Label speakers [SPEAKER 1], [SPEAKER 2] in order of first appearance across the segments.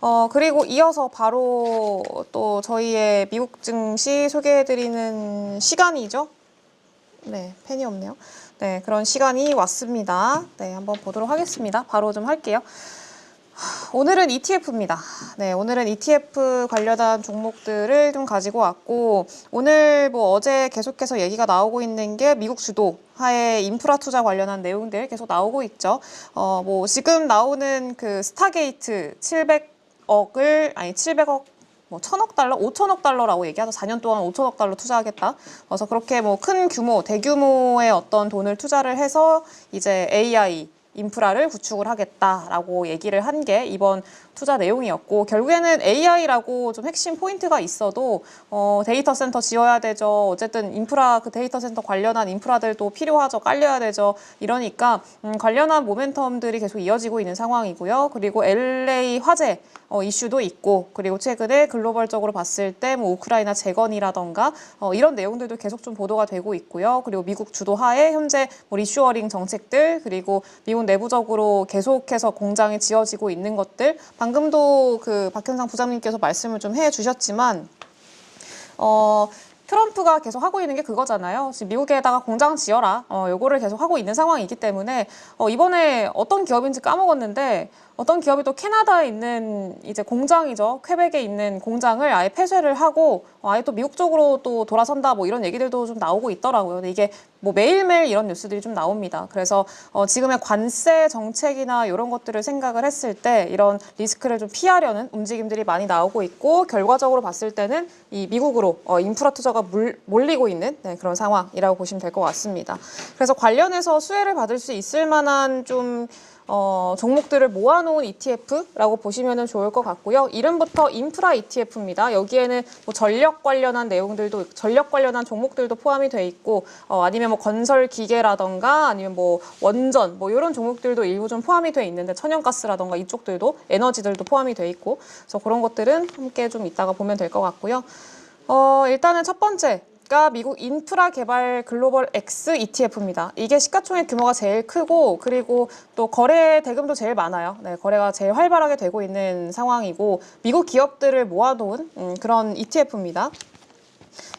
[SPEAKER 1] 어, 그리고 이어서 바로 또 저희의 미국 증시 소개해드리는 시간이죠. 네, 펜이 없네요. 네, 그런 시간이 왔습니다. 네, 한번 보도록 하겠습니다. 바로 좀 할게요. 오늘은 ETF입니다. 네, 오늘은 ETF 관련한 종목들을 좀 가지고 왔고, 오늘 뭐 어제 계속해서 얘기가 나오고 있는 게 미국 주도 하에 인프라 투자 관련한 내용들 계속 나오고 있죠. 어, 뭐 지금 나오는 그 스타게이트 700 억을, 아니 700억 뭐 천억 달러, 5천억 달러라고 얘기하죠. 4년 동안 5천억 달러 투자하겠다. 그래서 그렇게 뭐 큰 규모, 대규모의 어떤 돈을 투자를 해서 이제 AI 인프라를 구축을 하겠다라고 얘기를 한 게 이번 투자 내용이었고 결국에는 AI라고 좀 핵심 포인트가 있어도 어, 데이터 센터 지어야 되죠. 어쨌든 인프라 그 데이터 센터 관련한 인프라들도 필요하죠. 깔려야 되죠. 이러니까 음, 관련한 모멘텀들이 계속 이어지고 있는 상황이고요. 그리고 LA 화재 어, 이슈도 있고 그리고 최근에 글로벌적으로 봤을 때 뭐 우크라이나 재건이라던가 어, 이런 내용들도 계속 좀 보도가 되고 있고요. 그리고 미국 주도하에 현재 뭐 리슈어링 정책들 그리고 미국 내부적으로 계속해서 공장이 지어지고 있는 것들 방 금도 그 박현상 부장님께서 말씀을 좀 해주셨지만 어. 트럼프가 계속 하고 있는 게 그거잖아요. 지금 미국에다가 공장 지어라. 어, 요거를 계속 하고 있는 상황이기 때문에 어, 이번에 어떤 기업인지 까먹었는데 어떤 기업이 또 캐나다에 있는 이제 공장이죠. 퀘벡에 있는 공장을 아예 폐쇄를 하고 어, 아예 또 미국 쪽으로 또 돌아선다 뭐 이런 얘기들도 좀 나오고 있더라고요. 근데 이게 뭐 매일매일 이런 뉴스들이 좀 나옵니다. 그래서 어, 지금의 관세 정책이나 이런 것들을 생각을 했을 때 이런 리스크를 좀 피하려는 움직임들이 많이 나오고 있고 결과적으로 봤을 때는 이 미국으로 어, 인프라 투자가 물, 몰리고 있는 네, 그런 상황이라고 보시면 될 것 같습니다. 그래서 관련해서 수혜를 받을 수 있을 만한 좀 어, 종목들을 모아놓은 ETF라고 보시면 좋을 것 같고요. 이름부터 인프라 ETF입니다. 여기에는 뭐 전력 관련한 내용들도 전력 관련한 종목들도 포함이 돼 있고 어, 아니면 뭐 건설 기계라던가 아니면 뭐 원전 뭐 이런 종목들도 일부 좀 포함이 돼 있는데 천연가스라던가 이쪽들도 에너지들도 포함이 돼 있고 그래서 그런 것들은 함께 좀 이따가 보면 될 것 같고요. 어, 일단은 첫 번째 가 미국 인프라 개발 글로벌 X ETF입니다. 이게 시가총액 규모가 제일 크고 그리고 또 거래 대금도 제일 많아요. 네, 거래가 제일 활발하게 되고 있는 상황이고 미국 기업들을 모아놓은 음, 그런 ETF입니다.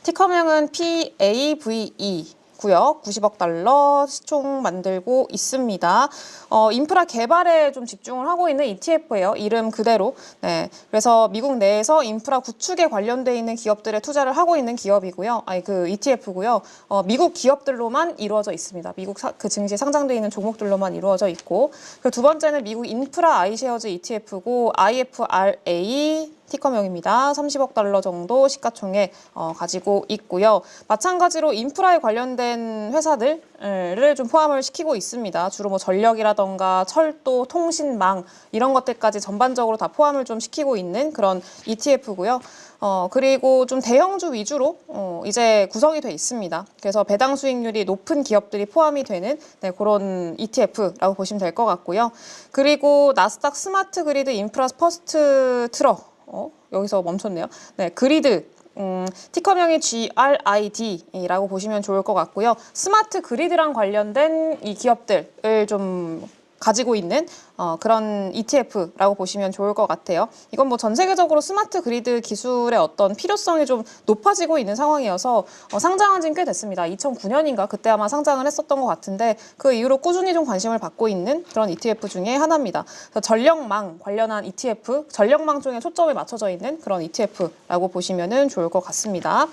[SPEAKER 1] 티커명은 PAVE. 고요 90억 달러 시총 만들고 있습니다. 어, 인프라 개발에 좀 집중을 하고 있는 ETF예요. 이름 그대로. 네. 그래서 미국 내에서 인프라 구축에 관련돼 있는 기업들에 투자를 하고 있는 기업이고요. 아니 그 ETF고요. 어, 미국 기업들로만 이루어져 있습니다. 미국 사, 그 증시에 상장돼 있는 종목들로만 이루어져 있고. 그 두 번째는 미국 인프라 아이쉐어즈 ETF고 IFRA 티커명입니다. 30억 달러 정도 시가총액 어, 가지고 있고요. 마찬가지로 인프라에 관련된 회사들을 좀 포함을 시키고 있습니다. 주로 뭐 전력이라던가 철도, 통신망 이런 것들까지 전반적으로 다 포함을 좀 시키고 있는 그런 ETF고요. 어, 그리고 좀 대형주 위주로 어, 이제 구성이 돼 있습니다. 그래서 배당 수익률이 높은 기업들이 포함이 되는 네, 그런 ETF라고 보시면 될 것 같고요. 그리고 나스닥 스마트 그리드 인프라 퍼스트 트러 어, 여기서 멈췄네요. 네, 그리드. 음, 티커명이 GRID라고 보시면 좋을 것 같고요. 스마트 그리드랑 관련된 이 기업들을 좀 가지고 있는 어, 그런 ETF라고 보시면 좋을 것 같아요. 이건 뭐 전 세계적으로 스마트 그리드 기술의 어떤 필요성이 좀 높아지고 있는 상황이어서 어, 상장한 지는 꽤 됐습니다. 2009년인가 그때 아마 상장을 했었던 것 같은데 그 이후로 꾸준히 좀 관심을 받고 있는 그런 ETF 중에 하나입니다. 전력망 관련한 ETF, 전력망 쪽에 초점이 맞춰져 있는 그런 ETF라고 보시면 좋을 것 같습니다.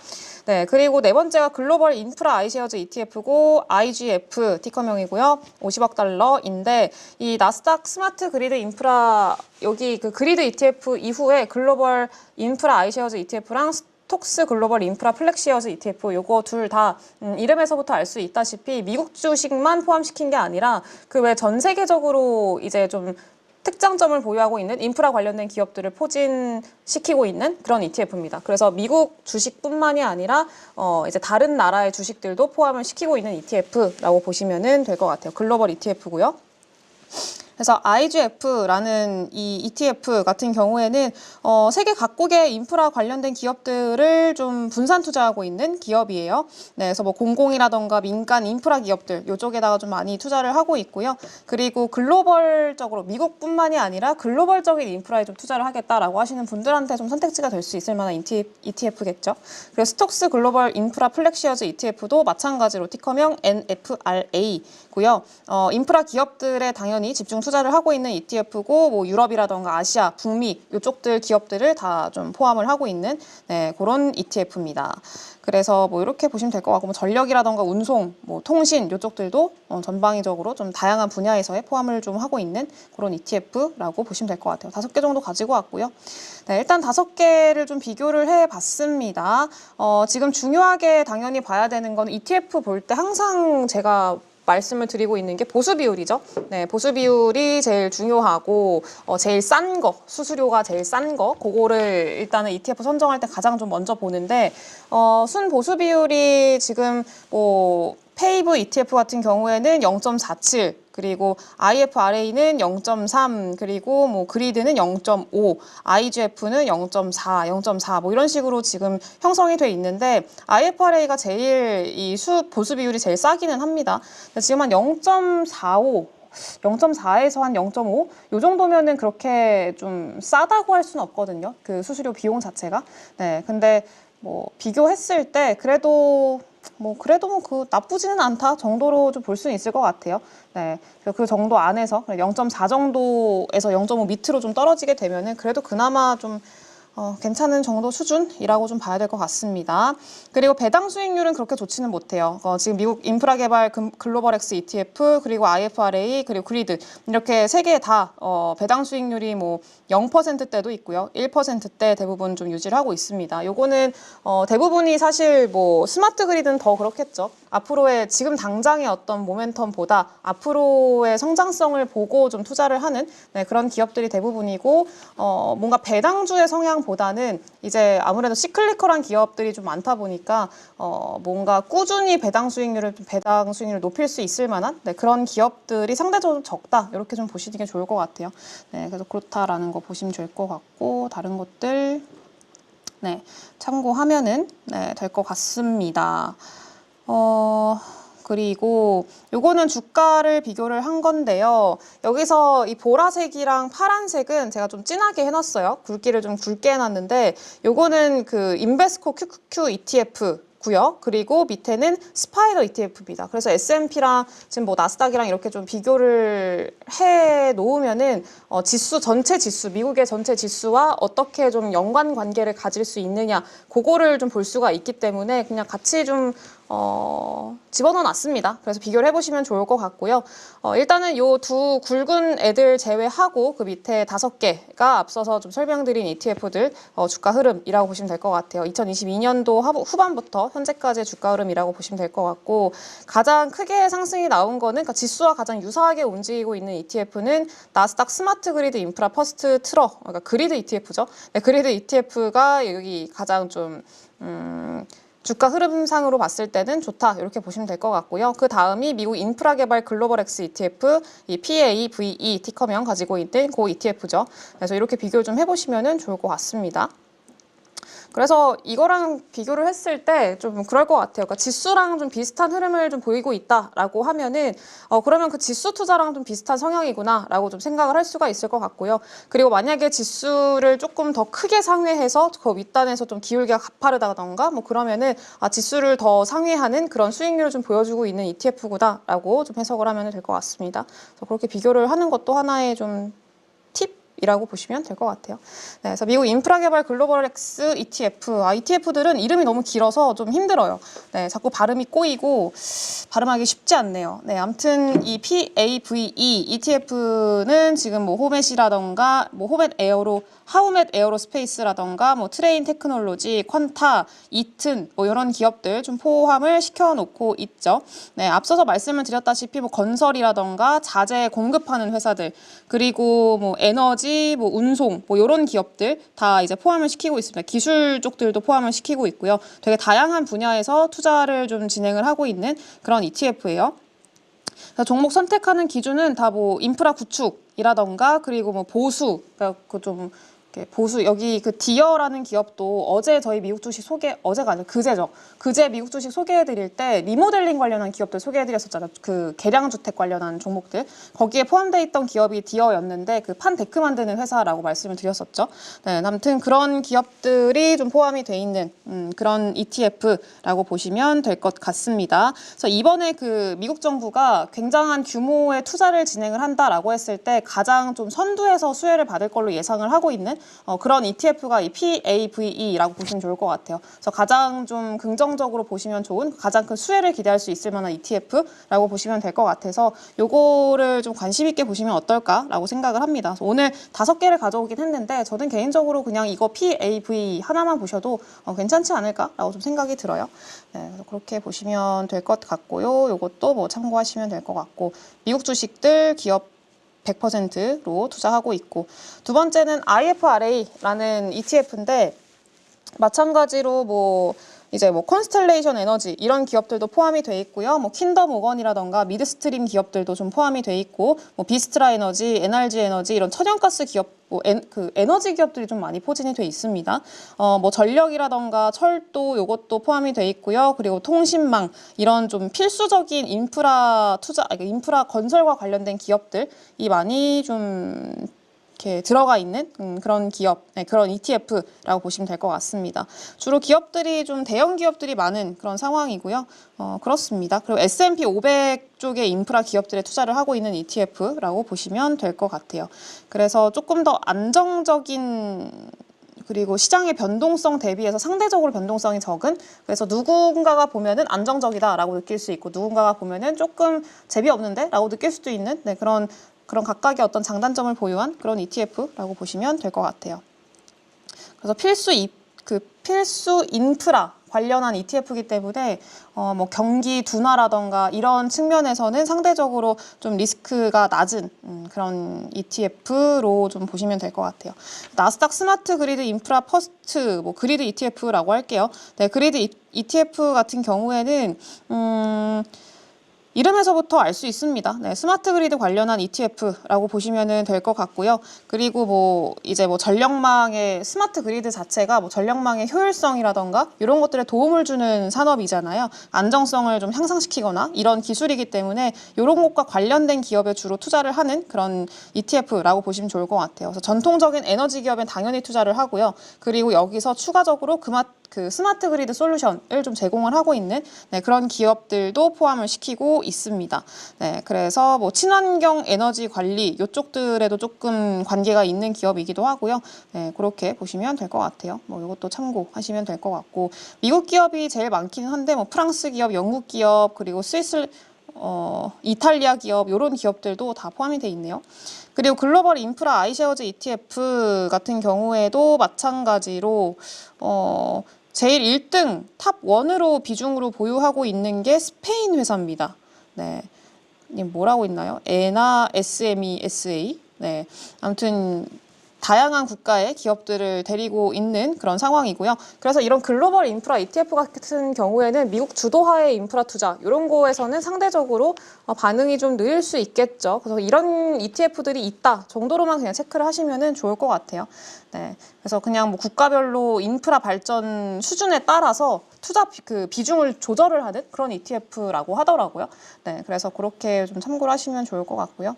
[SPEAKER 1] 네, 그리고 네 번째가 글로벌 인프라 아이쉐어즈 ETF고 IGF 티커명이고요. 50억 달러인데 이 나스닥 스마트 그리드 인프라 여기 그 그리드 ETF 이후에 글로벌 인프라 아이쉐어즈 ETF랑 톡스 글로벌 인프라 플렉시어즈 ETF 요거 둘다 음, 이름에서부터 알 수 있다시피 미국 주식만 포함시킨 게 아니라 그 외 전 세계적으로 이제 좀 특장점을 보유하고 있는 인프라 관련된 기업들을 포진시키고 있는 그런 ETF입니다. 그래서 미국 주식뿐만이 아니라 어 이제 다른 나라의 주식들도 포함을 시키고 있는 ETF라고 보시면 될 것 같아요. 글로벌 ETF고요. 그래서 IGF라는 이 ETF 같은 경우에는 어, 세계 각국의 인프라 관련된 기업들을 좀 분산 투자하고 있는 기업이에요. 네, 그래서 뭐 공공이라던가 민간 인프라 기업들 이쪽에다가 좀 많이 투자를 하고 있고요. 그리고 글로벌적으로 미국뿐만이 아니라 글로벌적인 인프라에 좀 투자를 하겠다라고 하시는 분들한테 좀 선택지가 될 수 있을 만한 ETF겠죠. 그리고 스톡스 글로벌 인프라 플렉시어즈 ETF도 마찬가지로 티커명 NFRA고요. 어, 인프라 기업들에 당연히 집중 투자를 하고 있는 ETF고 뭐 유럽이라던가 아시아, 북미 이쪽들 기업들을 다 좀 포함을 하고 있는 네, 그런 ETF입니다. 그래서 뭐 이렇게 보시면 될 것 같고 뭐 전력이라던가 운송, 뭐 통신 이쪽들도 어, 전방위적으로 좀 다양한 분야에서의 포함을 좀 하고 있는 그런 ETF라고 보시면 될 것 같아요. 다섯 개 정도 가지고 왔고요. 네, 일단 다섯 개를 좀 비교를 해봤습니다. 어, 지금 중요하게 당연히 봐야 되는 건 ETF 볼 때 항상 제가 말씀을 드리고 있는 게 보수 비율이죠. 네, 보수 비율이 제일 중요하고 어, 제일 싼 거, 수수료가 제일 싼 거, 그거를 일단은 ETF 선정할 때 가장 좀 먼저 보는데 어, 순 보수 비율이 지금 뭐 페이브 ETF 같은 경우에는 0.47 그리고 IFRA는 0.3 그리고 뭐 그리드는 0.5 IGF는 0.4 0.4 뭐 이런 식으로 지금 형성이 돼 있는데 IFRA가 제일 이 수 보수 비율이 제일 싸기는 합니다. 지금 한 0.45 0.4에서 한 0.5? 요 정도면은 그렇게 좀 싸다고 할 수는 없거든요. 그 수수료 비용 자체가. 네. 근데 뭐 비교했을 때 그래도 뭐 그래도 뭐 그 나쁘지는 않다 정도로 좀 볼 수는 있을 것 같아요. 네, 그 정도 안에서 0.4 정도에서 0.5 밑으로 좀 떨어지게 되면은 그래도 그나마 좀 어, 괜찮은 정도 수준이라고 좀 봐야 될 것 같습니다. 그리고 배당 수익률은 그렇게 좋지는 못해요. 어, 지금 미국 인프라 개발 금- 글로벌 X ETF 그리고 IFRA 그리고 그리드 이렇게 세 개 다 어, 배당 수익률이 뭐 0%대도 있고요. 1%대 대부분 좀 유지를 하고 있습니다. 요거는 어, 대부분이 사실 뭐 스마트 그리드는 더 그렇겠죠. 앞으로의 지금 당장의 어떤 모멘텀보다 앞으로의 성장성을 보고 좀 투자를 하는 네, 그런 기업들이 대부분이고 어, 뭔가 배당주의 성향 보다는 이제 아무래도 시클리컬한 기업들이 좀 많다 보니까 어, 뭔가 꾸준히 배당 수익률을 좀 배당 수익률을 높일 수 있을 만한 네, 그런 기업들이 상대적으로 좀 적다 이렇게 좀 보시는 게 좋을 것 같아요. 네, 그래서 그렇다라는 거 보시면 될 것 같고 다른 것들 네, 참고하면은 네, 될 것 같습니다. 어, 그리고 요거는 주가를 비교를 한 건데요. 여기서 이 보라색이랑 파란색은 제가 좀 진하게 해놨어요. 굵기를 좀 굵게 해놨는데 요거는 그 인베스코 QQQ ETF 고요. 그리고 밑에는 스파이더 ETF입니다. 그래서 S&P랑 지금 뭐 나스닥이랑 이렇게 좀 비교를 해 놓으면은 어, 지수 전체 지수 미국의 전체 지수와 어떻게 좀 연관 관계를 가질 수 있느냐 그거를 좀 볼 수가 있기 때문에 그냥 같이 좀 어, 집어넣어 놨습니다. 그래서 비교를 해보시면 좋을 것 같고요. 어, 일단은 요 두 굵은 애들 제외하고 그 밑에 다섯 개가 앞서서 좀 설명드린 ETF들 어, 주가 흐름이라고 보시면 될 것 같아요. 2022년도 후반부터 현재까지의 주가 흐름이라고 보시면 될 것 같고 가장 크게 상승이 나온 거는 그러니까 지수와 가장 유사하게 움직이고 있는 ETF는 나스닥 스마트 그리드 인프라 퍼스트 트러 그러니까 그리드 ETF죠. 네, 그리드 ETF가 여기 가장 좀 음, 주가 흐름상으로 봤을 때는 좋다 이렇게 보시면 될 것 같고요. 그 다음이 미국 인프라 개발 글로벌 X ETF 이 PAVE 티커명 가지고 있는 그 ETF죠. 그래서 이렇게 비교를 좀 해보시면 좋을 것 같습니다. 그래서 이거랑 비교를 했을 때 좀 그럴 것 같아요. 그러니까 지수랑 좀 비슷한 흐름을 좀 보이고 있다라고 하면은 어 그러면 그 지수 투자랑 좀 비슷한 성향이구나라고 좀 생각을 할 수가 있을 것 같고요. 그리고 만약에 지수를 조금 더 크게 상회해서 그 윗단에서 좀 기울기가 가파르다던가 뭐 그러면은 아 지수를 더 상회하는 그런 수익률을 좀 보여주고 있는 ETF구나라고 좀 해석을 하면 될 것 같습니다. 그래서 그렇게 비교를 하는 것도 하나의 좀 이라고 보시면 될 것 같아요. 네, 그래서 미국 인프라 개발 글로벌 X ETF, 아, ETF들은 이름이 너무 길어서 좀 힘들어요. 네, 자꾸 발음이 꼬이고 발음하기 쉽지 않네요. 네, 아무튼 이 PAVE ETF는 지금 뭐 호멧이라던가 뭐 호멧 에어로 하우멧 에어로스페이스라던가 뭐 트레인 테크놀로지, 퀀타, 이튼 뭐 이런 기업들 좀 포함을 시켜놓고 있죠. 네, 앞서서 말씀을 드렸다시피 뭐 건설이라던가 자재 공급하는 회사들 그리고 뭐 에너지, 뭐 운송 뭐 이런 기업들 다 이제 포함을 시키고 있습니다. 기술 쪽들도 포함을 시키고 있고요. 되게 다양한 분야에서 투자를 좀 진행을 하고 있는 그런 ETF예요. 종목 선택하는 기준은 다 뭐 인프라 구축 이라던가 그리고 뭐 보수 그러니까 그좀 보수 여기 그 디어라는 기업도 어제 저희 미국 주식 소개 어제가 아니라 그제죠. 그제 미국 주식 소개해드릴 때 리모델링 관련한 기업들 소개해드렸었잖아요. 그 개량 주택 관련한 종목들. 거기에 포함돼 있던 기업이 디어였는데 그 판 데크 만드는 회사라고 말씀을 드렸었죠. 네 아무튼 그런 기업들이 좀 포함이 돼 있는 음, 그런 ETF라고 보시면 될 것 같습니다. 그래서 이번에 그 미국 정부가 굉장한 규모의 투자를 진행을 한다라고 했을 때 가장 좀 선두에서 수혜를 받을 걸로 예상을 하고 있는 어, 그런 ETF가 이 PAVE라고 보시면 좋을 것 같아요. 그래서 가장 좀 긍정적으로 보시면 좋은 가장 큰 수혜를 기대할 수 있을 만한 ETF라고 보시면 될 것 같아서 요거를 좀 관심 있게 보시면 어떨까라고 생각을 합니다. 오늘 다섯 개를 가져오긴 했는데 저는 개인적으로 그냥 이거 PAV 하나만 보셔도 어, 괜찮지 않을까라고 좀 생각이 들어요. 네, 그래서 그렇게 보시면 될 것 같고요. 요것도 뭐 참고하시면 될 것 같고 미국 주식들 기업 100%로 투자하고 있고 두 번째는 IFRA라는 ETF인데 마찬가지로 뭐 이제 뭐 콘스텔레이션 에너지 이런 기업들도 포함이 돼 있고요. 뭐 킨덤 오건이라던가 미드스트림 기업들도 좀 포함이 돼 있고 뭐 비스트라 에너지, NRG 에너지 이런 천연가스 기업 뭐 엔, 그 에너지 기업들이 좀 많이 포진이 돼 있습니다. 어 뭐 전력이라던가 철도 요것도 포함이 돼 있고요. 그리고 통신망 이런 좀 필수적인 인프라 투자 아니, 인프라 건설과 관련된 기업들이 많이 좀 이렇게 들어가 있는 음, 그런 기업, 네, 그런 ETF라고 보시면 될 것 같습니다. 주로 기업들이 좀 대형 기업들이 많은 그런 상황이고요. 어, 그렇습니다. 그리고 S&P 500 쪽의 인프라 기업들에 투자를 하고 있는 ETF라고 보시면 될 것 같아요. 그래서 조금 더 안정적인 그리고 시장의 변동성 대비해서 상대적으로 변동성이 적은 그래서 누군가가 보면은 안정적이다라고 느낄 수 있고 누군가가 보면은 조금 재미없는데라고 느낄 수도 있는 네, 그런 그런 각각의 어떤 장단점을 보유한 그런 ETF라고 보시면 될 것 같아요. 그래서 필수 이, 그 필수 인프라 관련한 ETF이기 때문에 어, 뭐 경기 둔화라던가 이런 측면에서는 상대적으로 좀 리스크가 낮은 음, 그런 ETF로 좀 보시면 될 것 같아요. 나스닥 스마트 그리드 인프라 퍼스트 뭐 그리드 ETF라고 할게요. 네, 그리드 ETF 같은 경우에는 음, 이름에서부터 알 수 있습니다. 네, 스마트 그리드 관련한 ETF라고 보시면 될 것 같고요. 그리고 뭐 이제 뭐 전력망의 스마트 그리드 자체가 뭐 전력망의 효율성이라던가 이런 것들에 도움을 주는 산업이잖아요. 안정성을 좀 향상시키거나 이런 기술이기 때문에 이런 것과 관련된 기업에 주로 투자를 하는 그런 ETF라고 보시면 좋을 것 같아요. 그래서 전통적인 에너지 기업엔 당연히 투자를 하고요. 그리고 여기서 추가적으로 그맛 그 스마트 그리드 솔루션을 좀 제공을 하고 있는 네, 그런 기업들도 포함을 시키고 있습니다. 네, 그래서 뭐 친환경 에너지 관리 이쪽들에도 조금 관계가 있는 기업이기도 하고요. 네, 그렇게 보시면 될 것 같아요. 뭐 이것도 참고하시면 될 것 같고 미국 기업이 제일 많기는 한데 뭐 프랑스 기업, 영국 기업 그리고 스위스 어, 이탈리아 기업 이런 기업들도 다 포함이 돼 있네요. 그리고 글로벌 인프라 아이쉐어즈 ETF 같은 경우에도 마찬가지로 어, 제일 1등 탑 1으로 비중으로 보유하고 있는 게 스페인 회사입니다. 네. 뭐라고 있나요? 에나 SME 네. 아무튼 다양한 국가의 기업들을 데리고 있는 그런 상황이고요. 그래서 이런 글로벌 인프라 ETF 같은 경우에는 미국 주도하의 인프라 투자 이런 거에서는 상대적으로 어, 반응이 좀 느릴 수 있겠죠. 그래서 이런 ETF들이 있다 정도로만 그냥 체크를 하시면 좋을 것 같아요. 네, 그래서 그냥 뭐 국가별로 인프라 발전 수준에 따라서 투자 비, 그 비중을 조절을 하는 그런 ETF라고 하더라고요. 네, 그래서 그렇게 좀 참고를 하시면 좋을 것 같고요.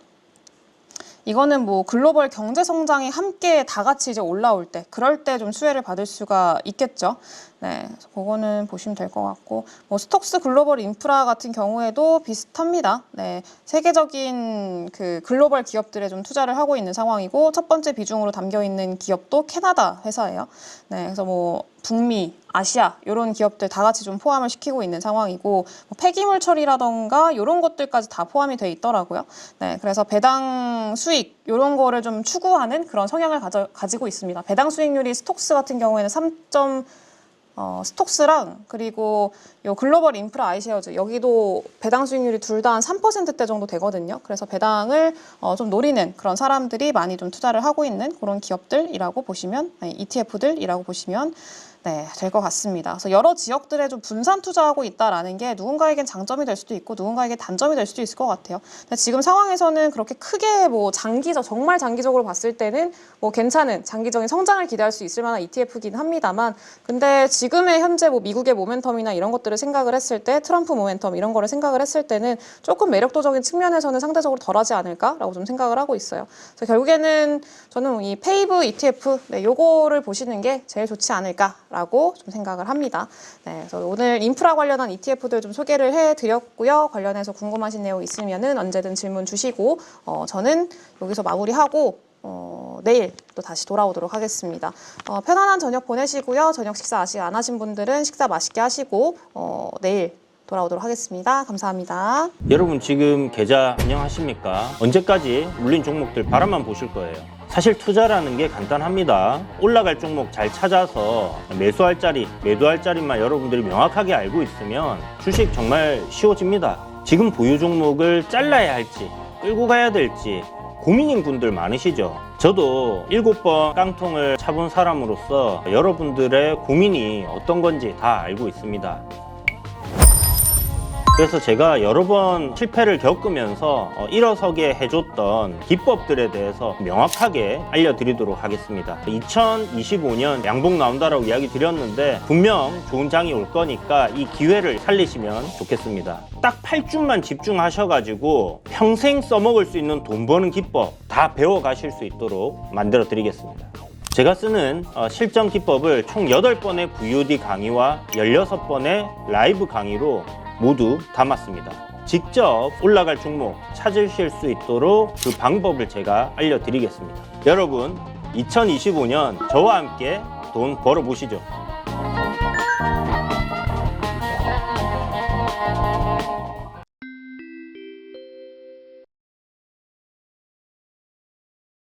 [SPEAKER 1] 이거는 뭐 글로벌 경제 성장이 함께 다 같이 이제 올라올 때 그럴 때 좀 수혜를 받을 수가 있겠죠. 네, 그거는 보시면 될 것 같고 뭐 스톡스 글로벌 인프라 같은 경우에도 비슷합니다. 네, 세계적인 그 글로벌 기업들에 좀 투자를 하고 있는 상황이고 첫 번째 비중으로 담겨 있는 기업도 캐나다 회사예요. 네, 그래서 뭐 북미, 아시아 이런 기업들 다 같이 좀 포함을 시키고 있는 상황이고 뭐 폐기물 처리라던가 이런 것들까지 다 포함이 돼 있더라고요. 네, 그래서 배당 수익 이런 거를 좀 추구하는 그런 성향을 가져, 가지고 있습니다. 배당 수익률이 스톡스 같은 경우에는 3. 어, 스톡스랑 그리고 요 글로벌 인프라 아이쉐어즈 여기도 배당 수익률이 둘 다 한 3%대 정도 되거든요. 그래서 배당을 어, 좀 노리는 그런 사람들이 많이 좀 투자를 하고 있는 그런 기업들이라고 보시면 네, ETF들이라고 보시면 네, 될 것 같습니다. 그래서 여러 지역들에 좀 분산 투자하고 있다라는 게 누군가에겐 장점이 될 수도 있고 누군가에게 단점이 될 수도 있을 것 같아요. 근데 지금 상황에서는 그렇게 크게 뭐 장기적 정말 장기적으로 봤을 때는 뭐 괜찮은 장기적인 성장을 기대할 수 있을 만한 ETF긴 합니다만 근데 지금의 현재 뭐 미국의 모멘텀이나 이런 것들을 생각을 했을 때 트럼프 모멘텀 이런 거를 생각을 했을 때는 조금 매력도적인 측면에서는 상대적으로 덜하지 않을까라고 좀 생각을 하고 있어요. 그래서 결국에는 저는 이 페이브 ETF 네, 요거를 보시는 게 제일 좋지 않을까 라고 좀 생각을 합니다. 네, 그래서 오늘 인프라 관련한 ETF들 좀 소개를 해드렸고요. 관련해서 궁금하신 내용 있으면은 언제든 질문 주시고 어, 저는 여기서 마무리하고 어, 내일 또 다시 돌아오도록 하겠습니다. 어, 편안한 저녁 보내시고요. 저녁 식사 아직 안 하신 분들은 식사 맛있게 하시고 어, 내일 돌아오도록 하겠습니다. 감사합니다.
[SPEAKER 2] 여러분 지금 계좌 운영하십니까? 언제까지 물린 종목들 바라만 보실 거예요. 사실 투자라는 게 간단합니다. 올라갈 종목 잘 찾아서 매수할 자리, 매도할 자리만 여러분들이 명확하게 알고 있으면 주식 정말 쉬워집니다. 지금 보유 종목을 잘라야 할지, 끌고 가야 될지 고민인 분들 많으시죠? 저도 일곱 번 깡통을 차본 사람으로서 여러분들의 고민이 어떤 건지 다 알고 있습니다. 그래서 제가 여러 번 실패를 겪으면서 어, 일어서게 해줬던 기법들에 대해서 명확하게 알려드리도록 하겠습니다. 2025년 양봉 나온다라고 이야기 드렸는데 분명 좋은 장이 올 거니까 이 기회를 살리시면 좋겠습니다. 딱 8주만 집중하셔가지고 평생 써먹을 수 있는 돈 버는 기법 다 배워가실 수 있도록 만들어 드리겠습니다. 제가 쓰는 어, 실전 기법을 총 8번의 VOD 강의와 16번의 라이브 강의로 모두 담았습니다. 직접 올라갈 종목 찾으실 수 있도록 그 방법을 제가 알려드리겠습니다. 여러분, 2025년 저와 함께 돈 벌어보시죠.